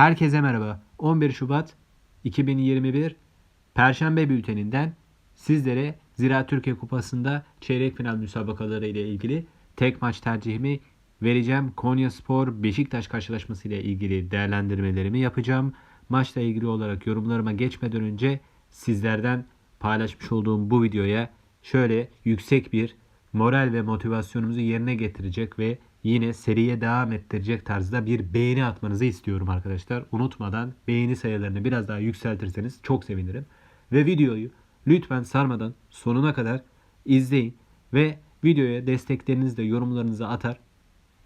Herkese merhaba. 11 Şubat 2021 Perşembe bülteninden sizlere Zira Türkiye Kupası'nda çeyrek final müsabakaları ile ilgili tek maç tercihimi vereceğim. Konya Spor Beşiktaş karşılaşması ile ilgili değerlendirmelerimi yapacağım. Maçla ilgili olarak yorumlarıma geçmeden önce sizlerden paylaşmış olduğum bu videoya şöyle yüksek bir moral ve motivasyonumuzu yerine getirecek ve yine seriye devam ettirecek tarzda bir beğeni atmanızı istiyorum arkadaşlar. Unutmadan beğeni sayılarını biraz daha yükseltirseniz çok sevinirim. Ve videoyu lütfen sarmadan sonuna kadar izleyin ve videoya desteklerinizi de yorumlarınızı atar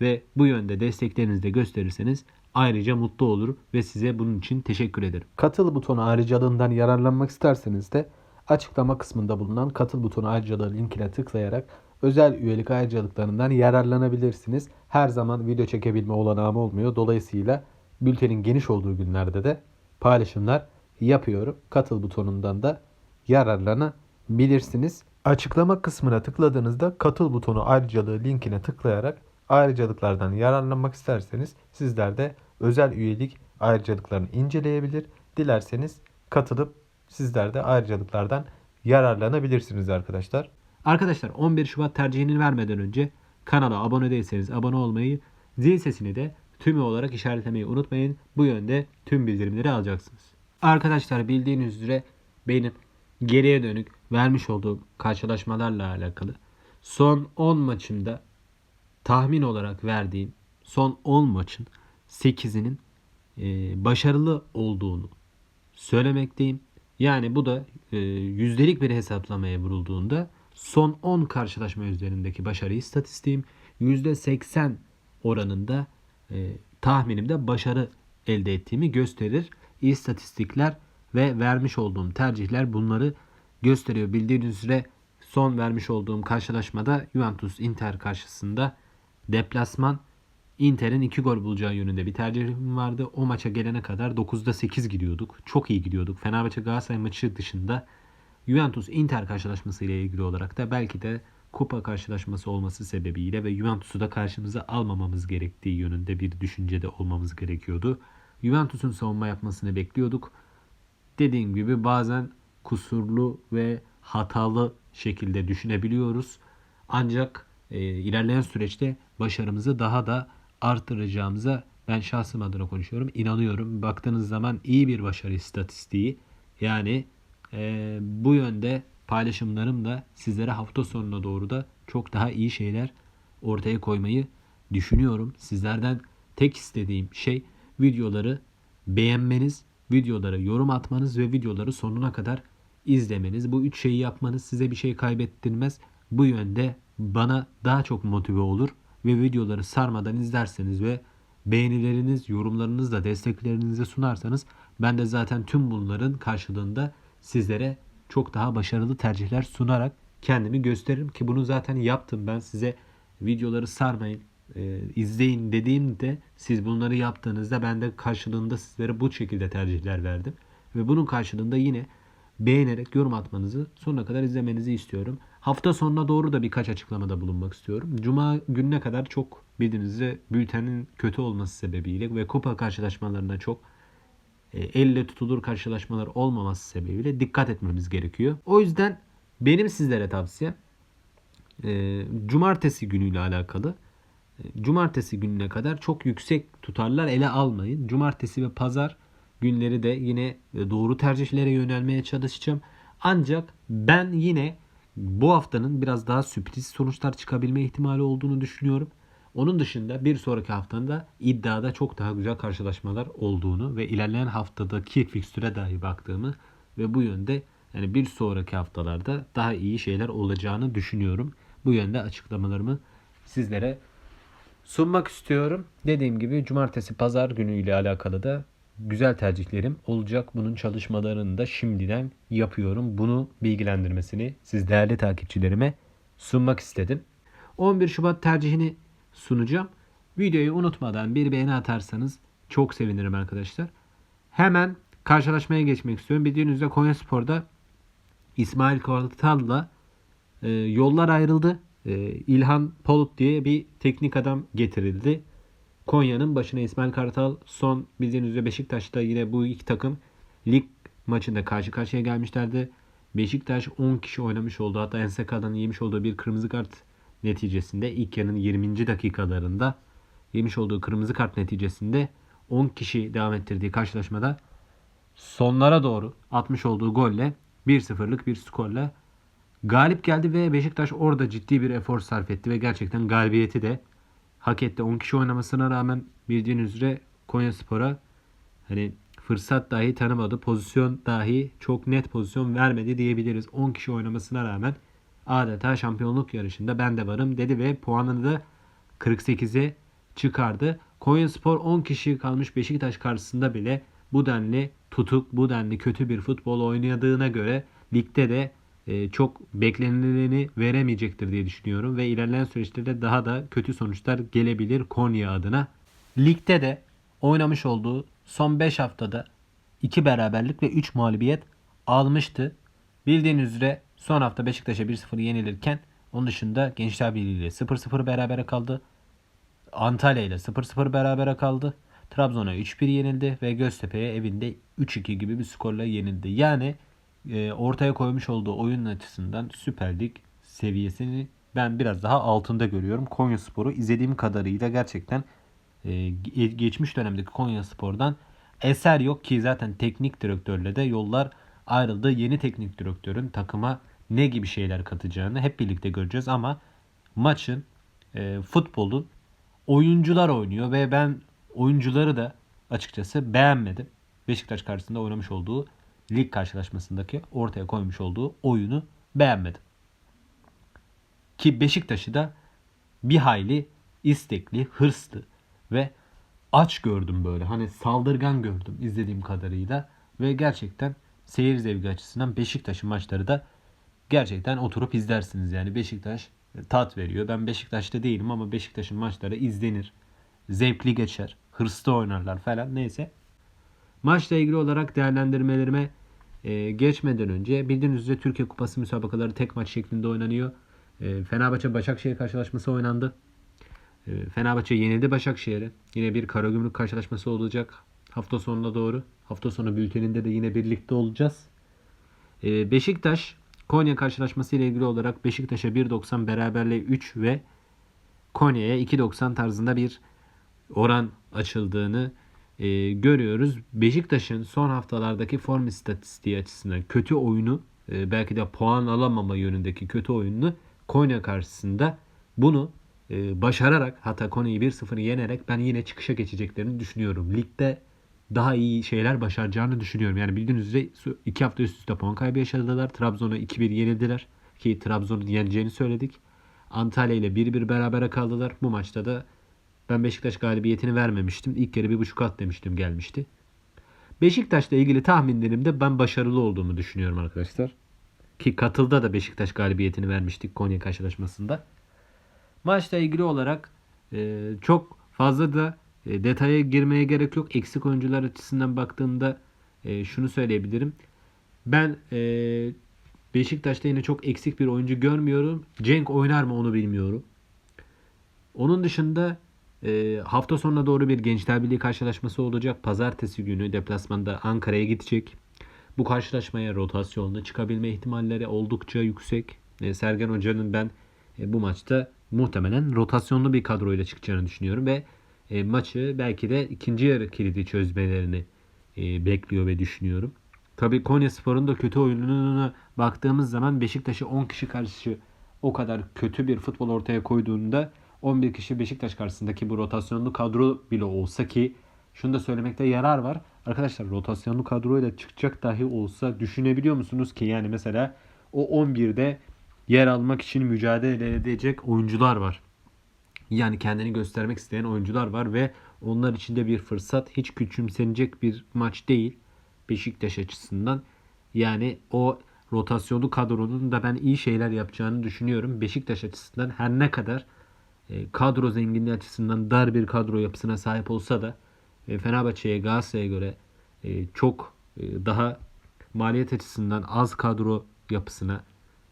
ve bu yönde desteklerinizi de gösterirseniz ayrıca mutlu olur ve size bunun için teşekkür ederim. Katıl butonu ayrıcalığından yararlanmak isterseniz de açıklama kısmında bulunan katıl butonu ayrıcalığı linkine tıklayarak özel üyelik ayrıcalıklarından yararlanabilirsiniz. Her zaman video çekebilme olanağım olmuyor. Dolayısıyla bültenin geniş olduğu günlerde de paylaşımlar yapıyorum. Katıl butonundan da yararlanabilirsiniz. Açıklama kısmına tıkladığınızda katıl butonu ayrıcalığı linkine tıklayarak ayrıcalıklardan yararlanmak isterseniz sizler de özel üyelik ayrıcalıklarını inceleyebilir. Dilerseniz katılıp sizler de ayrıcalıklardan yararlanabilirsiniz arkadaşlar. Arkadaşlar 11 Şubat tercihini vermeden önce kanala abone değilseniz abone olmayı, zil sesini de tümü olarak işaretlemeyi unutmayın. Bu yönde tüm bildirimleri alacaksınız. Arkadaşlar bildiğiniz üzere benim geriye dönük vermiş olduğum karşılaşmalarla alakalı son 10 maçımda tahmin olarak verdiğim son 10 maçın 8'inin e, başarılı olduğunu söylemekteyim. Yani bu da e, yüzdelik bir hesaplamaya vurulduğunda son 10 karşılaşma üzerindeki başarı istatistiğim %80 oranında e, tahminimde başarı elde ettiğimi gösterir. İstatistikler ve vermiş olduğum tercihler bunları gösteriyor. Bildiğiniz üzere son vermiş olduğum karşılaşmada Juventus Inter karşısında deplasman Inter'in 2 gol bulacağı yönünde bir tercihim vardı. O maça gelene kadar 9'da 8 gidiyorduk. Çok iyi gidiyorduk. Fenerbahçe Galatasaray maçı dışında Juventus Inter karşılaşması ile ilgili olarak da belki de kupa karşılaşması olması sebebiyle ve Juventus'u da karşımıza almamamız gerektiği yönünde bir düşüncede olmamız gerekiyordu. Juventus'un savunma yapmasını bekliyorduk. Dediğim gibi bazen kusurlu ve hatalı şekilde düşünebiliyoruz. Ancak e, ilerleyen süreçte başarımızı daha da artıracağımıza ben şahsım adına konuşuyorum. İnanıyorum. Baktığınız zaman iyi bir başarı istatistiği. Yani e, bu yönde paylaşımlarım da sizlere hafta sonuna doğru da çok daha iyi şeyler ortaya koymayı düşünüyorum. Sizlerden tek istediğim şey videoları beğenmeniz, videolara yorum atmanız ve videoları sonuna kadar izlemeniz. Bu üç şeyi yapmanız size bir şey kaybettirmez. Bu yönde bana daha çok motive olur ve videoları sarmadan izlerseniz ve beğenileriniz, yorumlarınızla desteklerinizi sunarsanız ben de zaten tüm bunların karşılığında sizlere çok daha başarılı tercihler sunarak kendimi gösteririm ki bunu zaten yaptım. Ben size videoları sarmayın, e, izleyin dediğimde siz bunları yaptığınızda ben de karşılığında sizlere bu şekilde tercihler verdim. Ve bunun karşılığında yine beğenerek yorum atmanızı sonuna kadar izlemenizi istiyorum. Hafta sonuna doğru da birkaç açıklamada bulunmak istiyorum. Cuma gününe kadar çok bildiğiniz üzere bültenin kötü olması sebebiyle ve kupa karşılaşmalarına çok elle tutulur karşılaşmalar olmaması sebebiyle dikkat etmemiz gerekiyor. O yüzden benim sizlere tavsiyem e, cumartesi günüyle alakalı. E, cumartesi gününe kadar çok yüksek tutarlar ele almayın. Cumartesi ve pazar günleri de yine doğru tercihlere yönelmeye çalışacağım. Ancak ben yine bu haftanın biraz daha sürpriz sonuçlar çıkabilme ihtimali olduğunu düşünüyorum. Onun dışında bir sonraki haftanın da iddiada çok daha güzel karşılaşmalar olduğunu ve ilerleyen haftadaki fikstüre dahi baktığımı ve bu yönde yani bir sonraki haftalarda daha iyi şeyler olacağını düşünüyorum. Bu yönde açıklamalarımı sizlere sunmak istiyorum. Dediğim gibi cumartesi pazar günüyle alakalı da güzel tercihlerim olacak. Bunun çalışmalarını da şimdiden yapıyorum. Bunu bilgilendirmesini siz değerli takipçilerime sunmak istedim. 11 Şubat tercihini sunacağım. Videoyu unutmadan bir beğeni atarsanız çok sevinirim arkadaşlar. Hemen karşılaşmaya geçmek istiyorum. Bildiğiniz üzere Konya Spor'da İsmail Kartal'la e, yollar ayrıldı. E, İlhan Polut diye bir teknik adam getirildi. Konya'nın başına İsmail Kartal son bildiğiniz üzere Beşiktaş'ta yine bu iki takım lig maçında karşı karşıya gelmişlerdi. Beşiktaş 10 kişi oynamış oldu. Hatta Enseka'dan yemiş olduğu bir kırmızı kart neticesinde ilk yarının 20. dakikalarında yemiş olduğu kırmızı kart neticesinde 10 kişi devam ettirdiği karşılaşmada sonlara doğru atmış olduğu golle 1-0'lık bir skorla galip geldi ve Beşiktaş orada ciddi bir efor sarf etti ve gerçekten galibiyeti de hak etti. 10 kişi oynamasına rağmen bildiğiniz üzere Konyaspor'a hani fırsat dahi tanımadı. Pozisyon dahi çok net pozisyon vermedi diyebiliriz. 10 kişi oynamasına rağmen adeta şampiyonluk yarışında ben de varım dedi ve puanını da 48'e çıkardı. Konyaspor 10 kişi kalmış Beşiktaş karşısında bile bu denli tutuk, bu denli kötü bir futbol oynadığına göre ligde de e, çok beklenileni veremeyecektir diye düşünüyorum ve ilerleyen süreçlerde daha da kötü sonuçlar gelebilir Konya adına. Ligde de oynamış olduğu son 5 haftada 2 beraberlik ve 3 mağlubiyet almıştı. Bildiğiniz üzere son hafta Beşiktaş'a 1-0 yenilirken onun dışında Gençler Birliği ile 0-0 berabere kaldı. Antalya ile 0-0 berabere kaldı. Trabzon'a 3-1 yenildi ve Göztepe'ye evinde 3-2 gibi bir skorla yenildi. Yani e, ortaya koymuş olduğu oyun açısından Süper Lig seviyesini ben biraz daha altında görüyorum. Konya Sporu izlediğim kadarıyla gerçekten e, ge- geçmiş dönemdeki Konya Spor'dan eser yok ki zaten teknik direktörle de yollar ayrıldı. Yeni teknik direktörün takıma ne gibi şeyler katacağını hep birlikte göreceğiz ama maçın e, futbolun oyuncular oynuyor ve ben oyuncuları da açıkçası beğenmedim. Beşiktaş karşısında oynamış olduğu lig karşılaşmasındaki ortaya koymuş olduğu oyunu beğenmedim. Ki Beşiktaş'ı da bir hayli istekli, hırslı ve aç gördüm böyle. Hani saldırgan gördüm izlediğim kadarıyla ve gerçekten seyir zevki açısından Beşiktaş'ın maçları da gerçekten oturup izlersiniz yani Beşiktaş tat veriyor. Ben Beşiktaş'ta değilim ama Beşiktaş'ın maçları izlenir. Zevkli geçer. Hırslı oynarlar falan neyse. Maçla ilgili olarak değerlendirmelerime e, geçmeden önce bildiğiniz üzere Türkiye Kupası müsabakaları tek maç şeklinde oynanıyor. E, Fenerbahçe Başakşehir karşılaşması oynandı. E, Fenerbahçe yenildi Başakşehir'e. Yine bir Karagümrük karşılaşması olacak hafta sonuna doğru. Hafta sonu bülteninde de yine birlikte olacağız. E, Beşiktaş Konya karşılaşması ile ilgili olarak Beşiktaş'a 1.90 beraberliğe 3 ve Konya'ya 2.90 tarzında bir oran açıldığını e, görüyoruz. Beşiktaş'ın son haftalardaki form istatistiği açısından kötü oyunu e, belki de puan alamama yönündeki kötü oyununu Konya karşısında bunu e, başararak hatta Konya'yı 1-0 yenerek ben yine çıkışa geçeceklerini düşünüyorum. Ligde daha iyi şeyler başaracağını düşünüyorum. Yani bildiğiniz üzere iki hafta üst üste puan kaybı yaşadılar. Trabzon'a 2-1 yenildiler. Ki Trabzon'un yeneceğini söyledik. Antalya ile 1-1 berabere kaldılar. Bu maçta da ben Beşiktaş galibiyetini vermemiştim. İlk yarı 1.5 at demiştim gelmişti. Beşiktaş'la ilgili tahminlerimde ben başarılı olduğumu düşünüyorum arkadaşlar. Ki katılda da Beşiktaş galibiyetini vermiştik Konya karşılaşmasında. Maçla ilgili olarak e, çok fazla da e, detaya girmeye gerek yok. Eksik oyuncular açısından baktığımda e, şunu söyleyebilirim. Ben e, Beşiktaş'ta yine çok eksik bir oyuncu görmüyorum. Cenk oynar mı onu bilmiyorum. Onun dışında e, hafta sonuna doğru bir Gençler Birliği karşılaşması olacak. Pazartesi günü deplasmanda Ankara'ya gidecek. Bu karşılaşmaya rotasyonla çıkabilme ihtimalleri oldukça yüksek. Sergen Hoca'nın ben bu maçta muhtemelen rotasyonlu bir kadroyla çıkacağını düşünüyorum ve e, maçı belki de ikinci yarı kilidi çözmelerini e, bekliyor ve düşünüyorum. Tabii Konyaspor'un da kötü oyununa baktığımız zaman Beşiktaş'ı 10 kişi karşı o kadar kötü bir futbol ortaya koyduğunda 11 kişi Beşiktaş karşısındaki bu rotasyonlu kadro bile olsa ki şunu da söylemekte yarar var. Arkadaşlar rotasyonlu kadroyla çıkacak dahi olsa düşünebiliyor musunuz ki yani mesela o 11'de yer almak için mücadele edecek oyuncular var. Yani kendini göstermek isteyen oyuncular var ve onlar için de bir fırsat hiç küçümsenecek bir maç değil Beşiktaş açısından. Yani o rotasyonlu kadronun da ben iyi şeyler yapacağını düşünüyorum. Beşiktaş açısından her ne kadar e, kadro zenginliği açısından dar bir kadro yapısına sahip olsa da e, Fenerbahçe'ye Galatasaray'a göre e, çok daha maliyet açısından az kadro yapısına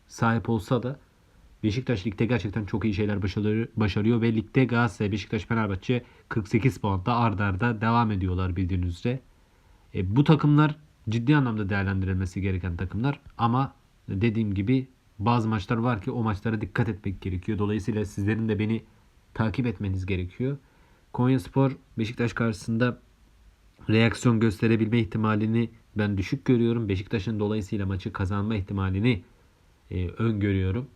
sahip olsa da Beşiktaş ligde gerçekten çok iyi şeyler başarıyor, başarıyor ve ligde Galatasaray, Beşiktaş, Fenerbahçe 48 puanda ardarda arda devam ediyorlar bildiğiniz üzere. E, bu takımlar ciddi anlamda değerlendirilmesi gereken takımlar ama dediğim gibi bazı maçlar var ki o maçlara dikkat etmek gerekiyor. Dolayısıyla sizlerin de beni takip etmeniz gerekiyor. Konyaspor Beşiktaş karşısında reaksiyon gösterebilme ihtimalini ben düşük görüyorum. Beşiktaş'ın dolayısıyla maçı kazanma ihtimalini e, öngörüyorum.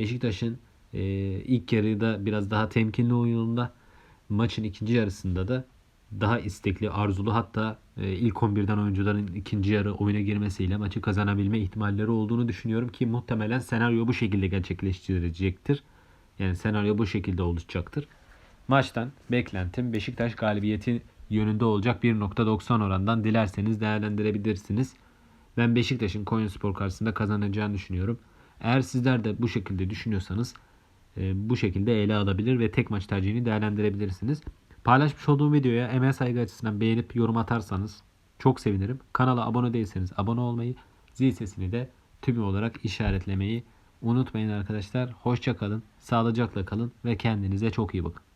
Beşiktaş'ın e, ilk yarıda biraz daha temkinli oyununda maçın ikinci yarısında da daha istekli, arzulu hatta e, ilk 11'den oyuncuların ikinci yarı oyuna girmesiyle maçı kazanabilme ihtimalleri olduğunu düşünüyorum ki muhtemelen senaryo bu şekilde gerçekleştirecektir. Yani senaryo bu şekilde oluşacaktır. Maçtan beklentim Beşiktaş galibiyeti yönünde olacak 1.90 orandan dilerseniz değerlendirebilirsiniz. Ben Beşiktaş'ın Konyaspor karşısında kazanacağını düşünüyorum. Eğer sizler de bu şekilde düşünüyorsanız e, bu şekilde ele alabilir ve tek maç tercihini değerlendirebilirsiniz. Paylaşmış olduğum videoya emel saygı açısından beğenip yorum atarsanız çok sevinirim. Kanala abone değilseniz abone olmayı, zil sesini de tümü olarak işaretlemeyi unutmayın arkadaşlar. Hoşça kalın, sağlıcakla kalın ve kendinize çok iyi bakın.